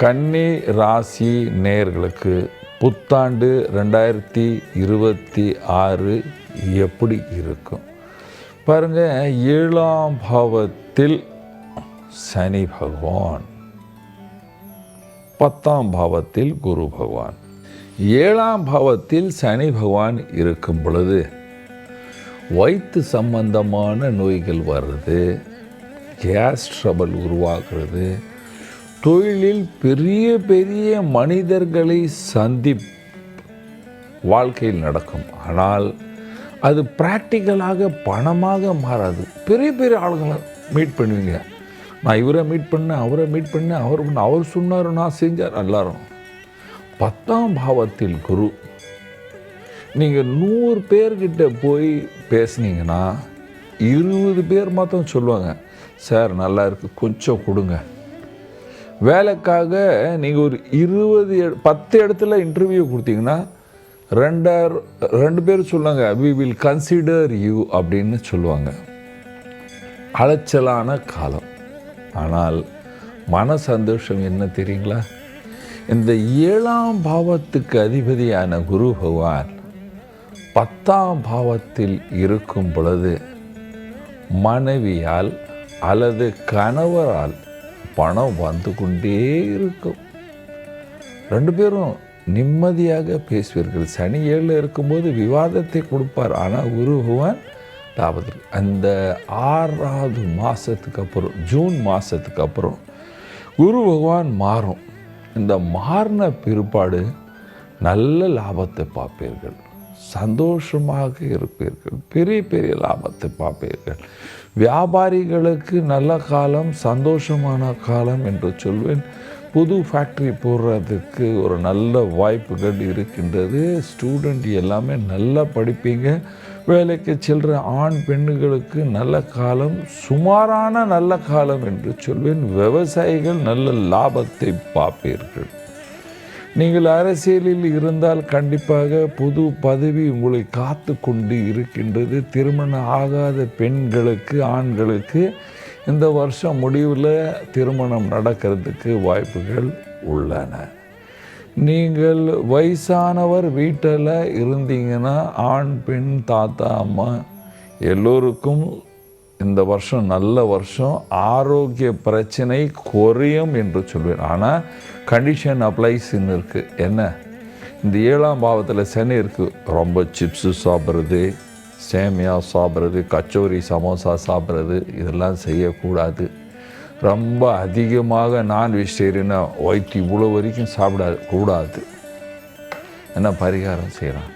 கன்னி ராசி நேர்களுக்கு புத்தாண்டு ரெண்டாயிரத்தி இருபத்தி ஆறு எப்படி இருக்கும்? பாருங்க ஏழாம் பாவத்தில் சனி பகவான் பத்தாம் பாவத்தில் குரு பகவான். ஏழாம் பாவத்தில் சனி பகவான் இருக்கும் பொழுது வயிற்று சம்பந்தமான நோய்கள் வர்றது கேஸ் ட்ரபல் உருவாகிறது தொழிலில் பெரிய பெரிய மனிதர்களை சந்திப் வாழ்க்கையில் நடக்கும். ஆனால் அது ப்ராக்டிக்கலாக பணமாக மாறாது. பெரிய பெரிய ஆளுங்களை மீட் பண்ணுவீங்க. நான் இவரை மீட் பண்ணேன் அவரை மீட் பண்ணேன் அவர் பண்ண அவர் சொன்னார் நான் செஞ்சார் எல்லாரும். பத்தாம் பாவத்தில் குரு. நீங்கள் நூறு பேர்கிட்ட போய் பேசுனீங்கன்னா இருபது பேர் மாத்திரம் சொல்லுவாங்க சார் நல்லா இருக்குது கொஞ்சம் கொடுங்க. வேலைக்காக நீங்கள் ஒரு இருபது பத்து இடத்துல இன்டர்வியூ கொடுத்தீங்கன்னா ரெண்டார் ரெண்டு பேர் சொல்லுவாங்க வி வில் கன்சிடர் யூ அப்படின்னு சொல்லுவாங்க. அலைச்சலான காலம். ஆனால் மன சந்தோஷம் என்ன தெரியுங்களா? இந்த ஏழாம் பாவத்துக்கு அதிபதியான குரு பகவான் பத்தாம் பாவத்தில் இருக்கும் பொழுது மனைவியால் அல்லது கணவரால் பணம் வந்து கொண்டே இருக்கும். ரெண்டு பேரும் நிம்மதியாக பேசுவீர்கள். சனி ஏழில் இருக்கும்போது விவாதத்தை கொடுப்பார். ஆனால் குரு பகவான் லாபத்தில் அந்த ஆறாவது மாதத்துக்கு அப்புறம் ஜூன் மாதத்துக்கு அப்புறம் குரு பகவான் மாறும். இந்த மாறின பிற்பாடு நல்ல லாபத்தை பார்ப்பீர்கள். சந்தோஷமாக இருப்பீர்கள். பெரிய பெரிய லாபத்தை பார்ப்பீர்கள். வியாபாரிகளுக்கு நல்ல காலம் சந்தோஷமான காலம் என்று சொல்வேன். புது ஃபேக்ட்ரி போடுறதுக்கு ஒரு நல்ல வாய்ப்புகள் இருக்கின்றது. ஸ்டூடெண்ட் எல்லாமே நல்லா படிப்பீங்க. வேலைக்கு செல்கிற ஆண் பெண்ணுகளுக்கு நல்ல காலம் சுமாரான நல்ல காலம் என்று சொல்வேன். விவசாயிகள் நல்ல லாபத்தை பார்ப்பீர்கள். நீங்கள் அரசியலில் இருந்தால் கண்டிப்பாக புது பதவி உங்களை காத்து கொண்டு இருக்கின்றது. திருமணம் ஆகாத பெண்களுக்கு ஆண்களுக்கு இந்த வருஷம் முடிவில் திருமணம் நடக்கிறதுக்கு வாய்ப்புகள் உள்ளன. நீங்கள் வயசானவர் வீட்டில் இருந்தீங்கன்னா ஆண் பெண் தாத்தா அம்மா எல்லோருக்கும் இந்த வருஷம் நல்ல வருஷம். ஆரோக்கிய பிரச்சனை குறையும் என்று சொல்வேன். ஆனால் கண்டிஷன் அப்ளைஸ்ன்னு இருக்குது என்ன? இந்த ஏழாம் பாவத்தில் சனி இருக்குது ரொம்ப சிப்ஸு சாப்பிட்றது சேமியா சாப்பிட்றது கச்சோரி சமோசா சாப்பிட்றது இதெல்லாம் செய்யக்கூடாது. ரொம்ப அதிகமாக நான் வெஜிடேரியனை ஒயிட் இவ்வளோ வரைக்கும் சாப்பிட கூடாது. என்ன பரிகாரம் செய்யலாம்?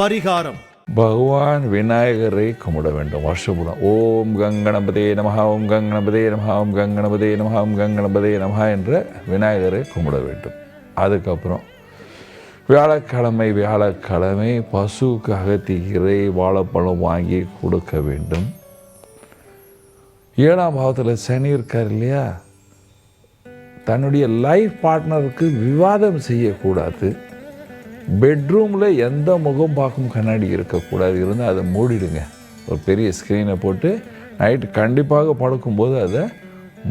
பரிகாரம். பகவான் விநாயகரை கும்பிட வேண்டும். வருஷபுரம். ஓம் கங்கணபதே நமஹா ஓம் கங்கணபதே நமஹா ஓம் கங்கணபதே நமஹா ஓம் கங்கணபதே நமஹா என்ற விநாயகரை கும்பிட வேண்டும். அதுக்கப்புறம் வியாழக்கிழமை வியாழக்கிழமை பசுவுக்கு அகத்திக்கீரை வாழைப்பழம் வாங்கி கொடுக்க வேண்டும். ஏழாம் பாவத்தில் சனி இருக்கார் இல்லையா? தன்னுடைய லைஃப் பார்ட்னருக்கு விவாதம் செய்யக்கூடாது. பெட்ரூமில் எந்த முகம் பார்க்கும் கண்ணாடி இருக்கக்கூடாது இருந்தால் அதை மூடிடுங்க. ஒரு பெரிய ஸ்க்ரீனை போட்டு நைட்டு கண்டிப்பாக படுக்கும்போது அதை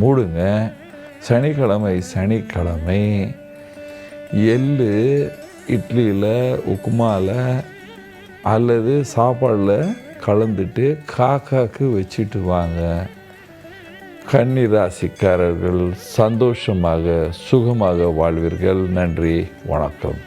மூடுங்க. சனிக்கிழமை சனிக்கிழமை. எள்ளு இட்லியில் உப்புமாவில் அல்லது சாப்பாடில் கலந்துட்டு காக்காக்கு வச்சுட்டு வாங்க. கன்னி ராசிக்காரர்கள் சந்தோஷமாக சுகமாக வாழ்வீர்கள். நன்றி வணக்கம்.